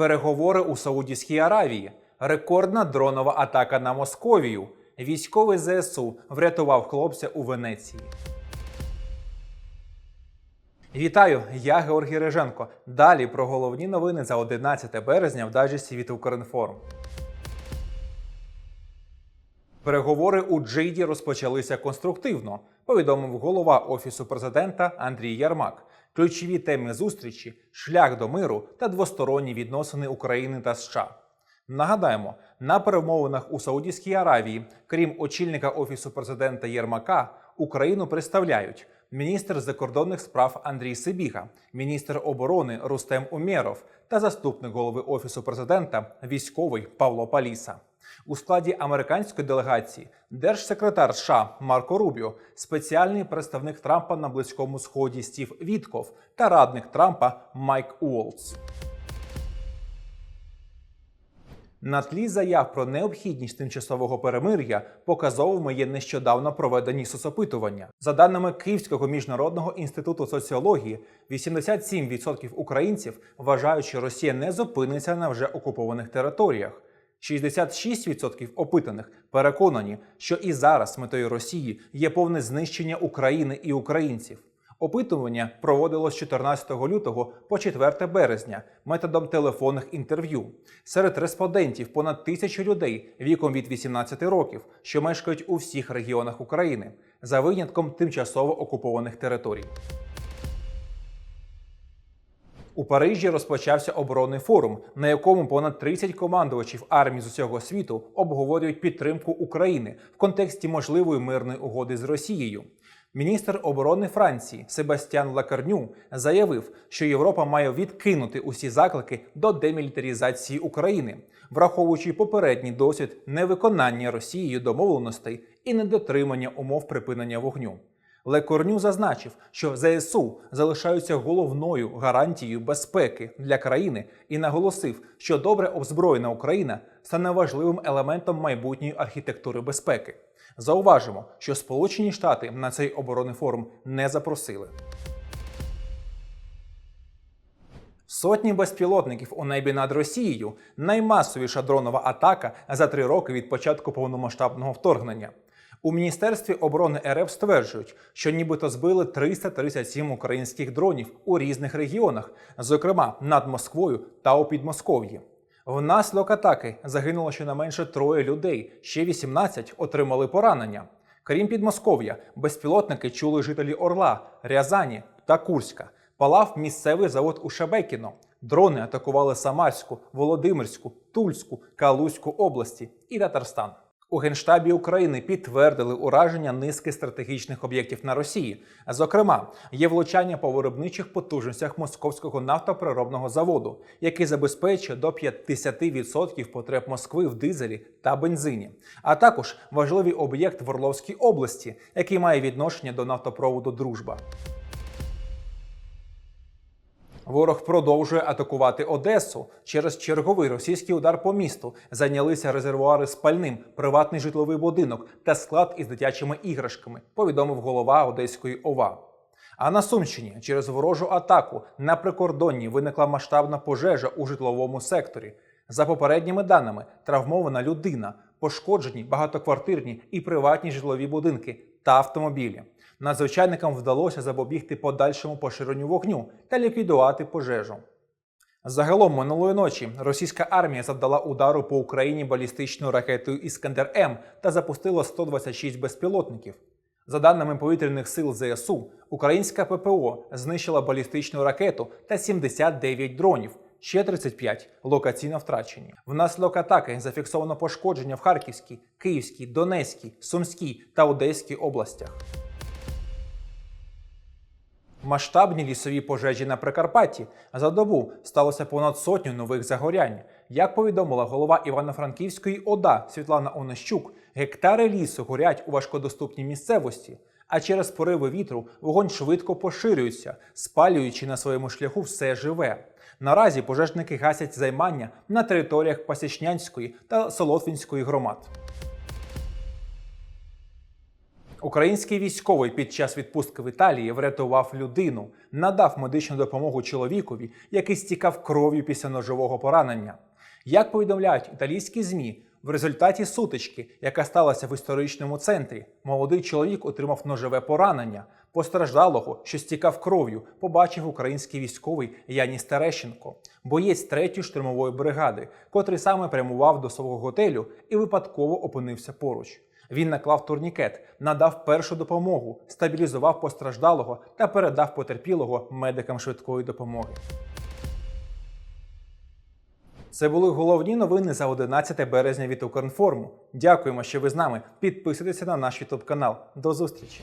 Переговори у Саудівській Аравії, рекордна дронова атака на Московію. Військовий ЗСУ врятував хлопця у Венеції. Вітаю, я Георгій Реженко. Далі про головні новини за 11 березня в дайджесті від Укрінформ. Переговори у Джиді розпочалися конструктивно, повідомив голова офісу президента Андрій Ярмак. Ключові теми зустрічі шлях до миру та двосторонні відносини України та США. Нагадаємо, на перемовинах у Саудівській Аравії, крім очільника офісу президента Єрмака, Україну представляють міністр закордонних справ Андрій Сибіга, міністр оборони Рустем Умєров та заступник голови офісу президента військовий Павло Паліса. У складі американської делегації держсекретар США Марко Рубіо, спеціальний представник Трампа на близькому сході Стів Вітков та радник Трампа Майк Уолтс. На тлі заяв про необхідність тимчасового перемир'я показовими є нещодавно проведені соцопитування. За даними Київського міжнародного інституту соціології, 87% українців вважають, що Росія не зупиниться на вже окупованих територіях. 66% опитаних переконані, що і зараз метою Росії є повне знищення України і українців. Опитування проводилось з 14 лютого по 4 березня методом телефонних інтерв'ю. Серед респондентів понад тисячу людей віком від 18 років, що мешкають у всіх регіонах України, за винятком тимчасово окупованих територій. У Парижі розпочався оборонний форум, на якому понад 30 командувачів армій з усього світу обговорюють підтримку України в контексті можливої мирної угоди з Росією. Міністр оборони Франції Себастьян Лакарню заявив, що Європа має відкинути усі заклики до демілітарізації України, враховуючи попередній досвід невиконання Росією домовленостей і недотримання умов припинення вогню. Лекорню зазначив, що ЗСУ залишаються головною гарантією безпеки для країни і наголосив, що добре озброєна Україна стане важливим елементом майбутньої архітектури безпеки. Зауважимо, що Сполучені Штати на цей оборонний форум не запросили. Сотні безпілотників у небі над Росією наймасовіша дронова атака за три роки від початку повномасштабного вторгнення. У міністерстві оборони РФ стверджують, що нібито збили 337 українських дронів у різних регіонах, зокрема над Москвою та у Підмосков'ї. Внаслідок атаки загинуло щонайменше троє людей, ще 18 отримали поранення. Крім Підмосков'я, безпілотники чули жителі Орла, Рязані та Курська. Палав місцевий завод у Шебекіно. Дрони атакували Самарську, Володимирську, Тульську, Калузьку області і Татарстан. У Генштабі України підтвердили ураження низки стратегічних об'єктів на Росії. Зокрема, є влучання по виробничих потужностях московського нафтоприробного заводу, який забезпечує до 50% потреб Москви в дизелі та бензині, а також важливий об'єкт в Орловській області, який має відношення до нафтопроводу Дружба. Ворог продовжує атакувати Одесу. Через черговий російський удар по місту зайнялися резервуари з пальним, приватний житловий будинок та склад із дитячими іграшками, повідомив голова Одеської ОВА. А на Сумщині через ворожу атаку на прикордонні виникла масштабна пожежа у житловому секторі. За попередніми даними, травмована людина, пошкоджені багатоквартирні і приватні житлові будинки та автомобілі. Надзвичайникам вдалося запобігти подальшому поширенню вогню та ліквідувати пожежу. Загалом минулої ночі російська армія завдала удару по Україні балістичною ракетою Іскандер М та запустила 126 безпілотників. За даними повітряних сил ЗСУ, українська ППО знищила балістичну ракету та 79 дронів. Ще 35 локаційно втрачені. Внаслідок атаки зафіксовано пошкодження в Харківській, Київській, Донецькій, Сумській та Одеській областях. Масштабні лісові пожежі на Прикарпатті за добу сталося понад сотню нових загорянь. Як повідомила голова Івано-Франківської ОДА Світлана Онищук, гектари лісу горять у важкодоступній місцевості, а через пориви вітру вогонь швидко поширюється, спалюючи на своєму шляху все живе. Наразі пожежники гасять займання на територіях Пасічнянської та Солотвінської громад. Український військовий під час відпустки в Італії врятував людину, надав медичну допомогу чоловікові, який стікав кров'ю після ножового поранення. Як повідомляють італійські змі, в результаті сутички, яка сталася в історичному центрі, молодий чоловік отримав ножове поранення. Постраждалого, що стікав кров'ю, побачив український військовий Яніс Терещенко, боєць 3-ї штурмової бригади, котрий саме прямував до свого готелю і випадково опинився поруч. Він наклав турнікет, надав першу допомогу, стабілізував постраждалого та передав потерпілого медикам швидкої допомоги. Це були головні новини за 11 березня від Укрінформу. Дякуємо, що ви з нами. Підписуйтеся на наш YouTube канал. До зустрічі!